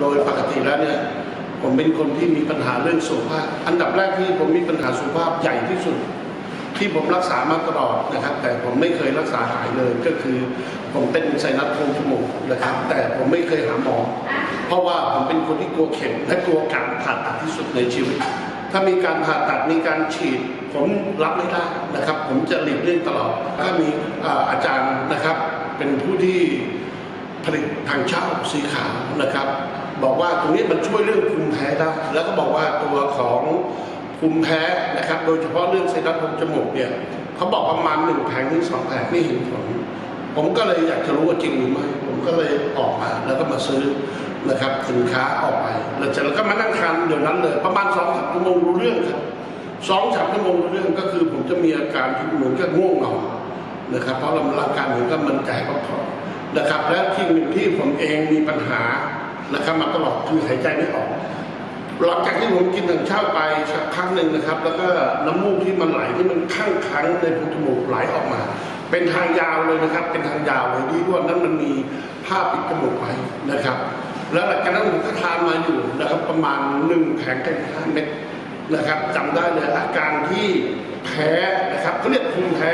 โดยปกติแล้วเนี่ยผมเป็นคนที่มีปัญหาเรื่องสุขภาพ อันดับแรกที่ผมมีปัญหาสุขภาพใหญ่ที่สุด ที่ผมรักษามาตลอดนะครับ แต่ผมไม่เคยรักษาหายเลยก็คือ ผมเป็นไซนัสโพรงจมูกนะครับ แต่ผมไม่เคยหาหมอ เพราะว่าผมเป็นคนที่กลัวเข็มและกลัวการผ่าตัดที่สุดในชีวิต ถ้ามีการผ่าตัดมีการฉีด ผมรับไม่ได้นะครับ ผมจะหลีกเลี่ยงตลอดก็มีอาอาจารย์นะครับเป็นผู้ที่ผลิตทางเช่าสีขาวนะครับ บอกว่าตรงนี้มันช่วยเรื่องภูมิแพ้ได้แล้วก็บอกว่าตัวของภูมิแพ้นะครับ โดยเฉพาะเรื่องไซนัสโพรงจมูกเนี่ยเขาบอกประมาณหนึ่งแผงถึงสองแผงไม่เห็นผลผมก็เลยอยากจะรู้ว่าจริงหรือไม่ผมก็เลยออกมาแล้วก็มาซื้อนะครับสินค้าออกไปแล้วจะแล้วก็มานั่งทานเดี๋ยวนั้นเลยประมาณสองสามชั่วโมงรู้เรื่องครับสองสามชั่วโมงรู้เรื่องก็คือ ผมจะมีอาการที่เหมือนกับง่วงนอนนะครับเพราะร่างกายเหมือนกับมันใจพักผ่อนนะครับ และที่หนึ่งที่ผมเองมีปัญหา นะครับมาตลอดคือหายใจไม่ออกหลังจากที่ผมกินถังเช่าไปสักพักหนึ่งนะครับ แล้วก็น้ำมูกที่มันไหลที่มันข้างค้างในจมูกไหลออกมา เป็นทางยาวเลยนะครับ เป็นทางยาวเลยที่ว่านั้นมันมีผ้าปิดจมูกไว้นะครับ แล้วหลังจากนั้นผมก็ทานมาอยู่นะครับ ประมาณหนึ่งแผงกันห้าเม็ดนะครับจำได้เลยอาการที่แพ้นะครับเขาเรียกภูมิแพ้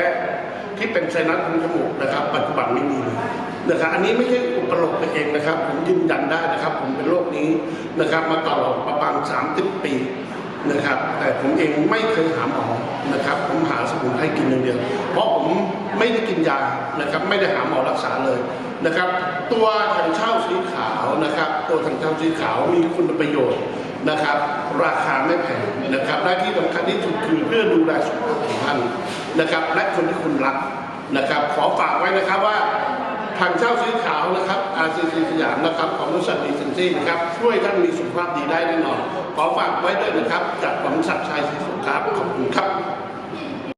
ที่เป็นไซนัสโพรงจมูกนะครับ ปัจจุบันไม่มีนะครับอันนี้ไม่ใช่อุปโลกไปเองนะครับ ผมยืนยันได้นะครับ ผมเป็นโรคนี้นะครับมาตลอดประมาณ30 ปีนะครับ แต่ผมเองไม่เคยหาหมอนะครับ ผมหาสมุนไพรกินอย่างเดียว เพราะผมไม่ได้กินยานะครับ ไม่ได้หาหมอรักษาเลยนะครับ ตัวถังเช่าสีขาวนะครับ ตัวถังเช่าสีขาวมีคุณประโยชน์ นะครับ ราคาไม่แพงนะครับหน้าที่สำคัญที่สุดคือเพื่อดูแลสุขภาพของท่านนะครับและคนที่คุณรักนะครับ ขอฝากไว้นะครับว่าทางเช่าซื้อขาวนะครับ RCC สยามนะครับของบริษัทดีเซนซี่นะครับช่วยท่านมีสุขภาพดีได้แน่นอน ขอฝากไว้ด้วยนะครับจากผมศักดิ์ชัยศรีสุขครับ